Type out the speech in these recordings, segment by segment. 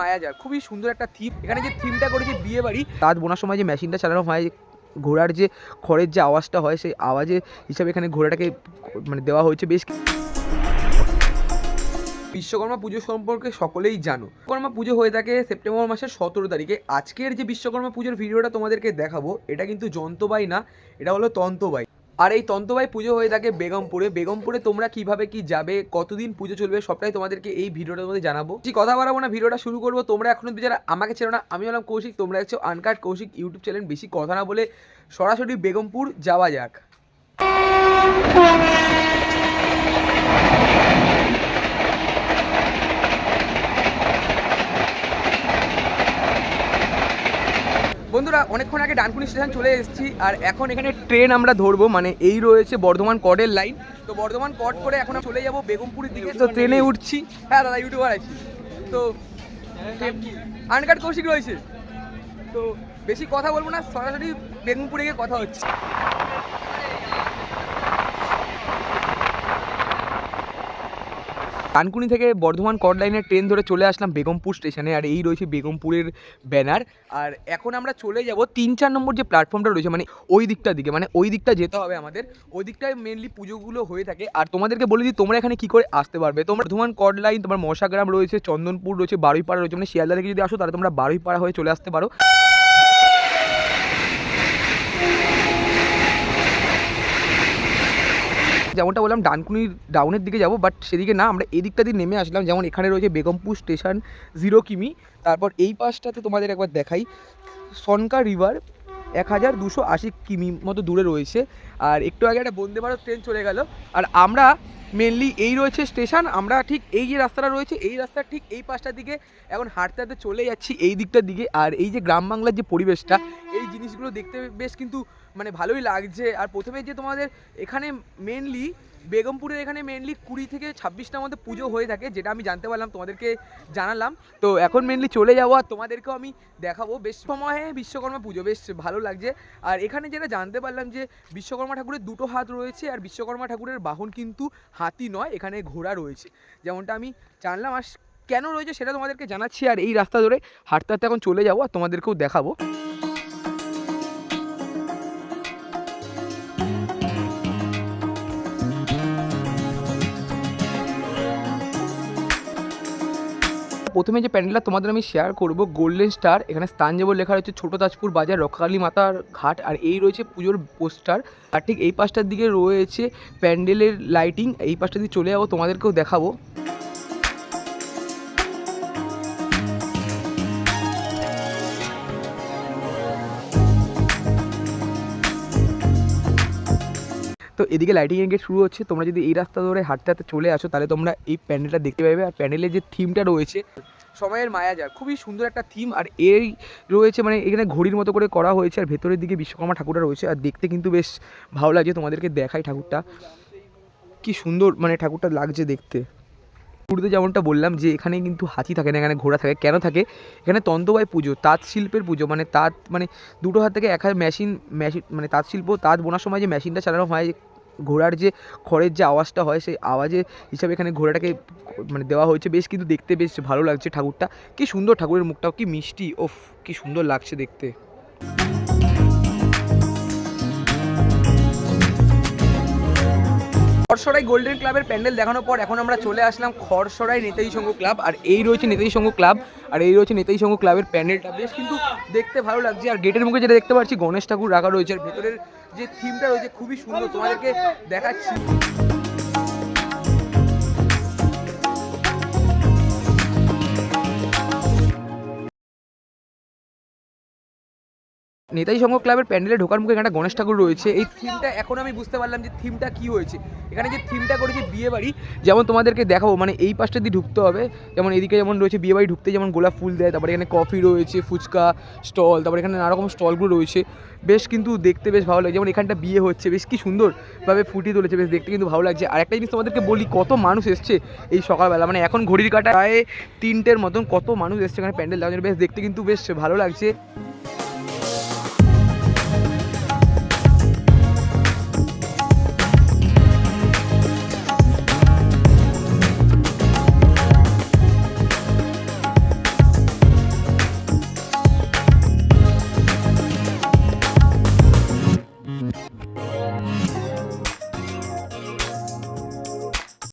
মায়াজার খুবই সুন্দর একটা থিম এখানে যে থিমটা করেছে বিয়ে বাড়ি তাঁত বোনার সময় যে মেশিনটা চালানো হয়, ঘোড়ার যে খড়ের যে আওয়াজটা হয়, সেই আওয়াজে হিসাবে এখানে ঘোড়াটাকে মানে দেওয়া হয়েছে বেশ বিশ্বকর্মা পুজো সম্পর্কে সকলেই জানো। বিশ্বকর্মা পুজো হয়ে থাকে সেপ্টেম্বর মাসের সতেরো তারিখে। আজকের যে বিশ্বকর্মা পুজোর ভিডিওটা তোমাদেরকে দেখাবো, এটা কিন্তু যন্ত্রবাই না, এটা হলো তন্তবাই। আর এই তন্তবাই পুজো হয়ে থাকে বেগমপুরে। বেগমপুরে তোমরা কীভাবে কি যাবে? কতদিন পুজো চলবে? সবটাই তোমাদেরকে এই ভিডিওটার মধ্যে জানাব। কি কথা বাড়াবো না, ভিডিওটা শুরু করব। তোমরা এখন যারা আমাকে চেনো না, আমি হলাম কৌশিক। তোমরা দেখছ আনকাট কৌশিক ইউটিউব চ্যানেল। বেশি কথা না বলে সরাসরি বেগমপুর যাওয়া যাক। বন্ধুরা, অনেকক্ষণ আগে ডানকুনি স্টেশন চলে এসেছি, আর এখন এখানে ট্রেন আমরা ধরবো মানে এই রয়েছে বর্ধমান কডের লাইন। তো বর্ধমান কট করে এখন চলে যাব বেগমপুরের দিকে। তো ট্রেনে উঠছি। হ্যাঁ দাদা, ইউটিউবার আছি। তো আনকাট কৌশিক রয়েছে। তো বেশি কথা বলব না, সরাসরি বেগমপুরে গিয়ে কথা হচ্ছে। কানকুনি থেকে বর্ধমান কড লাইনের ট্রেন ধরে চলে আসলাম বেগমপুর স্টেশনে, আর এই রয়েছে বেগমপুরের ব্যানার। আর এখন আমরা চলে যাব তিন চার নম্বর যে প্ল্যাটফর্মটা রয়েছে মানে ওই দিকটার দিকে মানে ওই দিকটা যেতে হবে আমাদের। ওই দিকটায় মেনলি পুজোগুলো হয়ে থাকে। আর তোমাদেরকে বলে দিই, তোমরা এখানে কী করে আসতে পারবে? তোমরা বর্ধমান কড লাইন, তোমার মশাগ্রাম রয়েছে, চন্দনপুর রয়েছে, বারুইপাড়া রয়েছে মানে শিয়ালদা থেকে যদি আসো, তাহলে তোমরা বারুইপাড়া হয়ে চলে আসতে পারো। যেমনটা বললাম ডানকুনির ডাউনের দিকে যাব বাট সেদিকে না, আমরা এই দিকটা দিয়ে নেমে আসলাম। যেমন এখানে রয়েছে বেগমপুর স্টেশন জিরো কিমি। তারপর এই পাশটাতে তোমাদের একবার দেখাই। সনকা রিভার এক হাজার দুশো আশি কিমি মতো দূরে রয়েছে। আর একটু আগে একটা বন্দে ভারত ট্রেন চলে গেল। আর আমরা মেনলি এই রয়েছে স্টেশন আমরা ঠিক এই যে রাস্তাটা রয়েছে, এই রাস্তার ঠিক এই পাশটার দিকে এখন হাঁটতে হাঁটতে চলে যাচ্ছি এই দিকটার দিকে। আর এই যে গ্রাম বাংলার যে পরিবেশটা, এই জিনিসগুলো দেখতে বেশ কিন্তু মানে ভালোই লাগছে। আর প্রথমে যে তোমাদের এখানে মেনলি বেগমপুরের এখানে মেনলি কুড়ি থেকে ছাব্বিশটার মধ্যে পুজো হয়ে থাকে, যেটা আমি জানতে পারলাম, তোমাদেরকে জানালাম। তো এখন মেনলি চলে যাব আর তোমাদেরকেও আমি দেখাবো। বেশ সময়ে বিশ্বকর্মা পুজো, বেশ ভালো লাগছে। আর এখানে যেটা জানতে পারলাম যে বিশ্বকর্মা ঠাকুরের দুটো হাত রয়েছে, আর বিশ্বকর্মা ঠাকুরের বাহন কিন্তু হাতি নয়, এখানে ঘোড়া রয়েছে। যেমনটা আমি জানলাম, আর কেন রয়েছে সেটা তোমাদেরকে জানাচ্ছি, আর এই রাস্তা ধরে হাঁটতে হাঁটতে এখন চলে যাব, আর তোমাদেরকেও দেখাবো। প্রথমে যে প্যান্ডেলটা তোমাদের আমি শেয়ার করব গোল্ডেন স্টার এখানে স্থান যেমন লেখা রয়েছে ছোটো তাজপুর বাজার, রক্ষাকালী মাতার ঘাট, আর এই রয়েছে পুজোর পোস্টার আর ঠিক এই পাশটার দিকে রয়েছে প্যান্ডেলের লাইটিং এই পাশটা দিয়ে চলে যাব, তোমাদেরকেও দেখাবো। এদিকে লাইটিং গেট শুরু হচ্ছে। তোমরা যদি এই রাস্তা ধরে হাঁটতে হাঁটতে চলে আসো, তাহলে তোমরা এই প্যান্ডেলটা দেখতে পাবে। আর প্যান্ডেলের যে থিমটা রয়েছে, সময়ের মায়াজার খুবই সুন্দর একটা থিম আর এই রয়েছে মানে এখানে ঘড়ির মতো করে করা হয়েছে। আর ভেতরের দিকে বিশ্বকর্মা ঠাকুরটা রয়েছে। আর দেখতে কিন্তু বেশ ভালো লাগছে। তোমাদেরকে দেখাই ঠাকুরটা। কি সুন্দর মানে ঠাকুরটা লাগছে দেখতে। শুরুতে যেমনটা বললাম যে, এখানে কিন্তু হাতি থাকে না, এখানে ঘোড়া থাকে। কেন থাকে? এখানে তন্তবাই পুজো, তাঁত শিল্পের পুজো। মানে তাঁত মানে দুটো হাত থেকে এক হাত মেশিন মেশিন মানে তাঁত শিল্প, তাঁত বোনার সময় যে মেশিনটা চালানো হয় ঘোড়ার যে খড়ের যে আওয়াজটা হয়, সেই আওয়াজে হিসাবে এখানে ঘোড়াটাকে মানে দেওয়া হয়েছে। বেশ কিন্তু দেখতে বেশ ভালো লাগছে ঠাকুরটা। কি সুন্দর ঠাকুরের মুখটাও, কি মিষ্টি ওফ কি সুন্দর লাগছে দেখতে। খরসরাই গোল্ডেন ক্লাবের প্যান্ডেল দেখানোর পর এখন আমরা চলে আসলাম খরসরাই নেতাজি সংঘ ক্লাব আর এই রয়েছে নেতাজি সংঘ ক্লাব আর এই রয়েছে নেতাজি সংঘ ক্লাবের প্যান্ডেলটা। বেশ কিন্তু দেখতে ভালো লাগছে আর গেটের মুখে যেটা দেখতে পাচ্ছি, গণেশ ঠাকুর রাখা রয়েছে আর ভেতরের যে থিমটা রয়েছে খুবই সুন্দর। তোমাদেরকে দেখাচ্ছি। নেতাজি সংঘ ক্লাবের প্যান্ডেলে ঢোকার মুখে এখানে গণেশ ঠাকুর রয়েছে। এই থিমটা এখন আমি বুঝতে পারলাম যে থিমটা কি হয়েছে। এখানে যে থিমটা করেছে বিয়ে বাড়ি, যেমন তোমাদেরকে দেখাবো মানে এই পাশটা দিয়ে ঢুকতে হবে। যেমন এদিকে যেমন রয়েছে বিয়ে বাড়ি ঢুকতে, যেমন গোলাপ ফুল দেয়, তারপরে এখানে কফি রয়েছে, ফুচকা স্টল তারপরে এখানে নানা রকম স্টলগুলো রয়েছে। বেশ কিন্তু দেখতে বেশ ভালো লাগে যেমন এখানটা বিয়ে হচ্ছে, বেশ কি সুন্দরভাবে ফুটিয়ে তুলেছে, বেশ দেখতে কিন্তু ভালো লাগছে। আর একটা জিনিস তোমাদেরকে বলি, কত মানুষ এসছে এই সকালবেলা। মানে এখন ঘড়ির কাটা প্রায় তিনটের মতন কত মানুষ এসছে এখানে প্যান্ডেল দেওয়ার বেশ দেখতে কিন্তু বেশ ভালো লাগছে।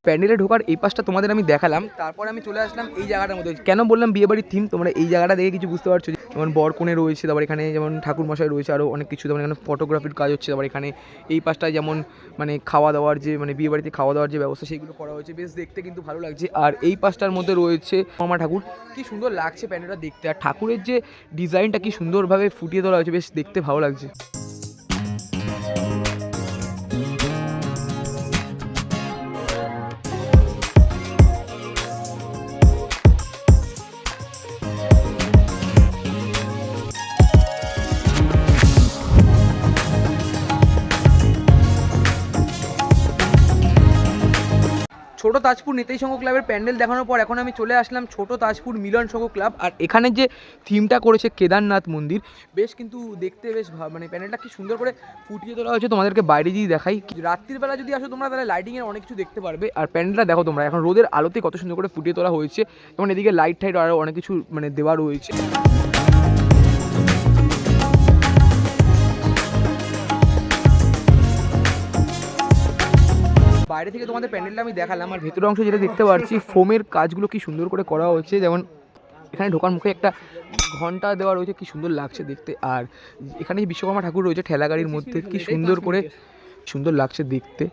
প্যান্ডেলে ঢোকার এই পাশটা তোমাদের আমি দেখালাম। তারপর আমি চলে আসলাম এই জায়গাটার মধ্যে। কেন বললাম বিয়েবাড়ির থিম তোমরা এই জায়গাটা দেখে কিছু বুঝতে পারছ যেমন বরকনে রয়েছে, তারপর এখানে যেমন ঠাকুর মশাই রয়েছে আরও অনেক কিছু, যেমন এখানে ফটোগ্রাফির কাজ হচ্ছে, তারপর এখানে এই পাশটায় যেমন মানে খাওয়া দাওয়ার যে মানে বিয়েবাড়িতে খাওয়া দাওয়ার যে ব্যবস্থা সেগুলো করা হয়েছে। বেশ দেখতে কিন্তু ভালো লাগছে। আর এই পাশটার মধ্যে রয়েছে মামা ঠাকুর। কি সুন্দর লাগছে প্যান্ডেলটা দেখতে। আর ঠাকুরের যে ডিজাইনটা কি সুন্দরভাবে ফুটিয়ে তোলা হয়েছে, বেশ দেখতে ভালো লাগছে। তাজপুর নেতাই সংঘ ক্লাবের প্যান্ডেল দেখানোর পর এখন আমি চলে আসলাম ছোট তাজপুর মিলন সংঘ ক্লাব। আর এখানে যে থিমটা করেছে কেদারনাথ মন্দির, বেশ কিন্তু দেখতে বেশ মানে প্যান্ডেলটা কি সুন্দর করে ফুটিয়ে তোলা হয়েছে। তোমাদেরকে বাইরে দিয়ে দেখাই। রাত্রির বেলা যদি আসো তোমরা, তাহলে লাইটিংয়ের অনেক কিছু দেখতে পারবে। আর প্যান্ডেলটা দেখো তোমরা, এখন রোদের আলোতে কত সুন্দর করে ফুটিয়ে তোলা হয়েছে। যেমন এদিকে লাইট টাইট আরও অনেক কিছু মানে দেওয়া রয়েছে। বাইরে থেকে তোমাদের প্যান্ডেলটা আমি দেখালাম, আর ভেতরের অংশ যেটা দেখতে পাচ্ছি, ফোমের কাজগুলো কি সুন্দর করে করা হচ্ছে যেমন এখানে ঢোকার মুখে একটা ঘণ্টা দেওয়া রয়েছে, কি সুন্দর লাগছে দেখতে। আর এখানে বিশ্বকর্মা ঠাকুর রয়েছে ঠেলা গাড়ির মধ্যে, কি সুন্দর করে, সুন্দর লাগছে দেখতে।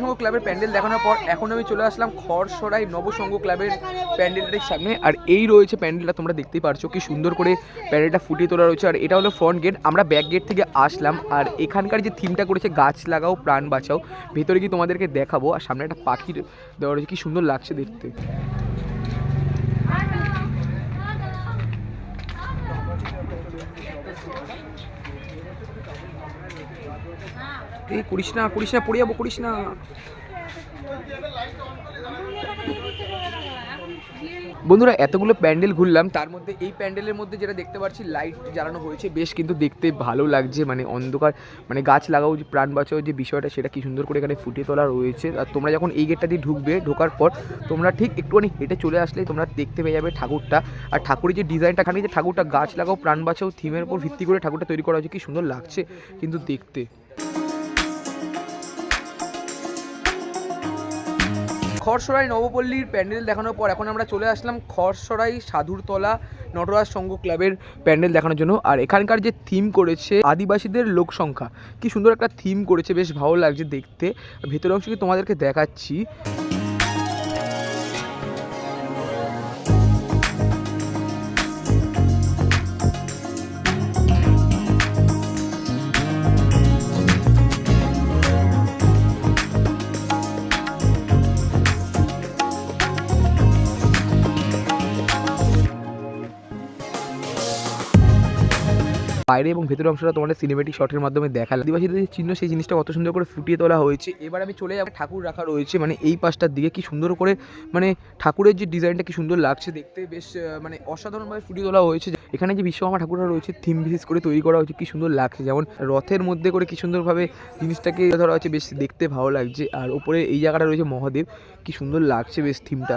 সংঘ ক্লাবের প্যান্ডেল দেখানোর পর এখন আমি চলে আসলাম খড়সরাই নবসংঘ ক্লাবের প্যান্ডেলটার সামনে। আর এই রয়েছে প্যান্ডেলটা, তোমরা দেখতেই পারছ কি সুন্দর করে প্যান্ডেলটা ফুটিয়ে তোলা রয়েছে। আর এটা হলো ফ্রন্ট গেট আমরা ব্যাক গেট থেকে আসলাম। আর এখানকার যে থিমটা করেছে, গাছ লাগাও, প্রাণ বাঁচাও, ভেতরে কি তোমাদেরকে দেখাবো। আর সামনে একটা পাখির দেওয়া রয়েছে, কি সুন্দর লাগছে দেখতে। এই করিস না করিস না পড়ে যাব করিস না। বন্ধুরা, এতগুলো প্যান্ডেল ঘুরলাম, তার মধ্যে এই প্যান্ডেলের মধ্যে যেটা দেখতে পাচ্ছি লাইট জ্বালানো হয়েছে, বেশ কিন্তু দেখতে ভালো লাগছে মানে অন্ধকার মানে গাছ লাগাও, যে প্রাণ বাঁচাও যে বিষয়টা, সেটা কি সুন্দর করে এখানে ফুটিয়ে তোলা রয়েছে। আর তোমরা যখন এই গেটটা দিয়ে ঢুকবে, ঢোকার পর, তোমরা ঠিক একটুখানি হেঁটে চলে আসলেই তোমরা দেখতে পেয়ে যাবে ঠাকুরটা। আর ঠাকুরের যে ডিজাইনটা খানি যে ঠাকুরটা, গাছ লাগাও, প্রাণ বাঁচাও থিমের উপর ভিত্তি করে ঠাকুরটা তৈরি করা হয়েছে, কি সুন্দর লাগছে কিন্তু দেখতে। খরসরাই নবপল্লীর প্যান্ডেল দেখানোর পর এখন আমরা চলে আসলাম খরসরাই সাধুরতলা নটরাজ সংঘ ক্লাবের প্যান্ডেল দেখানোর জন্য। আর এখানকার যে থিম করেছে আদিবাসীদের লোক সংখ্যা, কি সুন্দর একটা থিম করেছে, বেশ ভালো লাগছে দেখতে। ভেতরের অংশ কি তোমাদেরকে দেখাচ্ছি। বাইরে এবং ভেতরের অংশটা তোমাদের সিনেমেটিক শটের মাধ্যমে দেখালাম। আদিবাসীদের চিহ্ন, সেই জিনিসটা কত সুন্দর করে ফুটিয়ে তোলা হয়েছে। এবার আমি চলে যাব ঠাকুর রাখা রয়েছে মানে এই পাশটার দিকে। কি সুন্দর করে মানে ঠাকুরের যে ডিজাইনটা কি সুন্দর লাগছে দেখতে। বেশ মানে অসাধারণভাবে ফুটিয়ে তোলা হয়েছে। এখানে যে বিশ্বকর্মা ঠাকুররা রয়েছে থিম বিশেষ করে তৈরি করা হয়েছে। কি সুন্দর লাগছে, যেমন রথের মধ্যে করে কি সুন্দরভাবে জিনিসটাকে ধরা হয়েছে। বেশ দেখতে ভালো লাগছে। আর ওপরে এই জায়গাটা রয়েছে মহাদেব। কি সুন্দর লাগছে বেশ থিমটা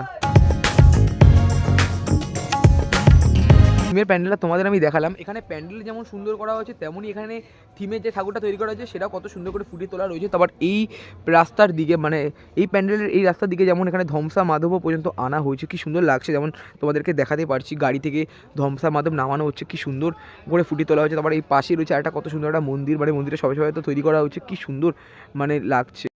থিমের প্যান্ডেলটা তোমাদের আমি দেখালাম। এখানে প্যান্ডেল যেমন সুন্দর করা হয়েছে, তেমনই এখানে থিমের যে ঠাকুরটা তৈরি করা হয়েছে, সেটাও কত সুন্দর করে ফুটিয়ে তোলা রয়েছে। তারপর এই রাস্তার দিকে মানে এই প্যান্ডেলের এই রাস্তার দিকে যেমন এখানে ধমসা মাধব পর্যন্ত আনা হয়েছে, কি সুন্দর লাগছে। যেমন তোমাদেরকে দেখাতে পারছি, গাড়ি থেকে ধমসা মাধব নামানো হচ্ছে, কি সুন্দর করে ফুটিয়ে তোলা হয়েছে। তারপর এই পাশে রয়েছে একটা কত সুন্দর একটা মন্দির মানে মন্দিরের সবাই সবাই তো তৈরি করা হচ্ছে, কি সুন্দর মানে লাগছে।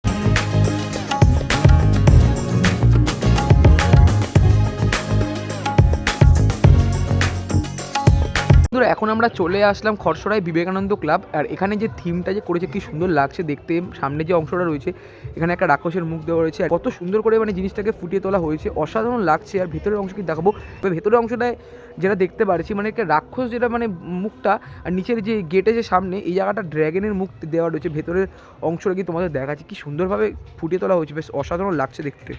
বন্ধুরা, এখন আমরা চলে আসলাম খরসরাই বিবেকানন্দ ক্লাব। আর এখানে যে থিমটা যে করেছে, কি সুন্দর লাগছে দেখতে। সামনে যে অংশটা রয়েছে, এখানে একটা রাক্ষসের মুখ দেওয়া রয়েছে। কত সুন্দর করে মানে জিনিসটাকে ফুটিয়ে তোলা হয়েছে। অসাধারণ লাগছে। আর ভেতরের অংশ কি দেখাবো ভেতরের অংশটায় যেটা দেখতে পারছি মানে একটা রাক্ষস যেটা মানে মুখটা, আর নিচের যে গেটে যে সামনে, এই জায়গাটা ড্র্যাগনের মুখ দেওয়া রয়েছে। ভেতরের অংশটা কি তোমাদের দেখাচ্ছে। কি সুন্দরভাবে ফুটিয়ে তোলা হয়েছে। বেশ অসাধারণ লাগছে দেখতে।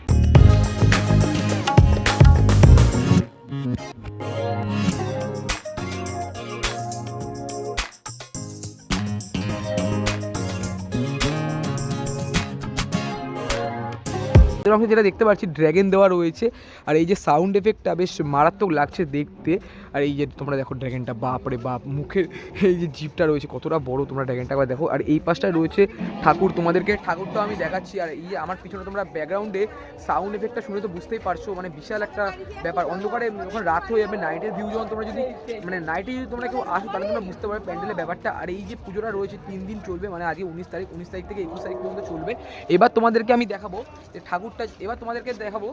এর আমরা যেটা দেখতে পাচ্ছি ড্র্যাগন দেওয়া রয়েছে। আর এই যে সাউন্ড এফেক্টটা বেশ মারাত্মক লাগছে দেখতে। আর এই যে তোমরা দেখো ড্র্যাগনটা বাপ রে বাপ, মুখের এই যে জিপটা রয়েছে, কতটা বড় তোমরা ড্র্যাগনটা দেখো। আর এই পাশটায় রয়েছে ঠাকুর, তোমাদেরকে ঠাকুরটা আমি দেখাচ্ছি। আর এই যে আমার পিছনে তোমরা ব্যাকগ্রাউন্ডে সাউন্ড এফেক্টটা শুনে তো বুঝতেই পারছ মানে বিশাল একটা ব্যাপার। অন্ধকারে যখন রাত হয়ে যাবে নাইটের ভিউ যখন তোমরা যদি মানে নাইটে যদি তোমরা কেউ আসো, তাহলে তোমরা বুঝতে পারবে প্যান্ডেলের ব্যাপারটা। আর এই যে পুজোটা রয়েছে, তিন দিন চলবে মানে আজকে উনিশ তারিখ উনিশ তারিখ থেকে একুশ তারিখ পর্যন্ত চলবে। এবার তোমাদেরকে আমি দেখাবো যে ঠাকুরটা এবার তোমাদেরকে দেখাবো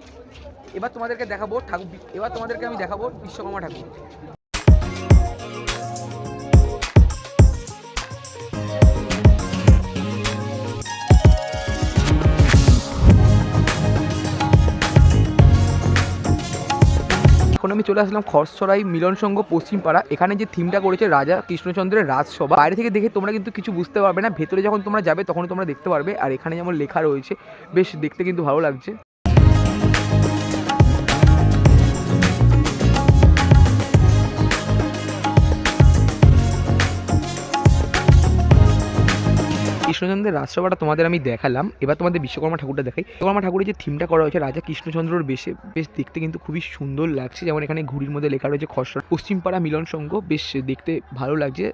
এবার তোমাদেরকে দেখাবো ঠাকুর এবার তোমাদেরকে আমি দেখাবো বিশ্বকর্মা ঠাকুর। আমি চলে আসলাম খরসরাই মিলন সংঘ পশ্চিম পাড়া এখানে যে থিমটা করেছে রাজা কৃষ্ণচন্দ্রের রাজসভা। বাইরে থেকে দেখে তোমরা কিন্তু কিছু বুঝতে পারবে না। ভেতরে যখন তোমরা যাবে তখন তোমরা দেখতে পারবে। আর এখানে যেমন লেখা রয়েছে, বেশ দেখতে কিন্তু ভালো লাগছে। কৃষ্ণচন্দ্রের রাজসভাটা তোমাদের আমি দেখালাম। এবার তোমাদের বিশ্বকর্মা ঠাকুরটা দেখাই। বিশ্বকর্মা ঠাকুরের যে থিমটা করা হয়েছে, রাজা কৃষ্ণচন্দ্রর বেশে, বেশ দেখতে কিন্তু খুবই সুন্দর লাগছে। যেমন এখানে ঘুড়ির মধ্যে লেখা রয়েছে, খসড়া, পশ্চিমপাড়া মিলন সংঘ। বেশ দেখতে ভালো লাগছে।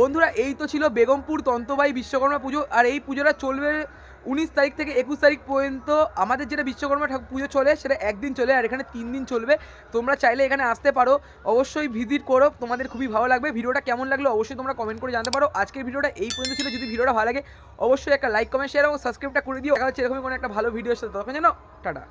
বন্ধুরা, এই তো ছিল বেগমপুর তন্তবাই বিশ্বকর্মা পুজো। আর এই পুজোটা চলবে উনিশ তারিখ থেকে একুশ তারিখ পর্যন্ত আমাদের যেটা বিশ্বকর্মা ঠাকুর পুজো চলে, সেটা একদিন চলে আর এখানে তিন দিন চলবে। তোমরা চাইলে এখানে আসতে পারো। অবশ্যই ভিজিট করো, তোমাদের খুবই ভালো লাগবে। ভিডিওটা কেমন লাগল অবশ্যই তোমরা কমেন্ট করে জানতে পারো। আজকের ভিডিওটা এই পর্যন্ত ছিল। যদি ভিডিওটা ভালো লাগে, অবশ্যই একটা লাইক কমেন্ট শেয়ার এবং সাবস্ক্রাইবটা করে দিও। দেখা হচ্ছে এরকমই কোনো একটা ভালো ভিডিও সাথে। তখন যেন, টাটা।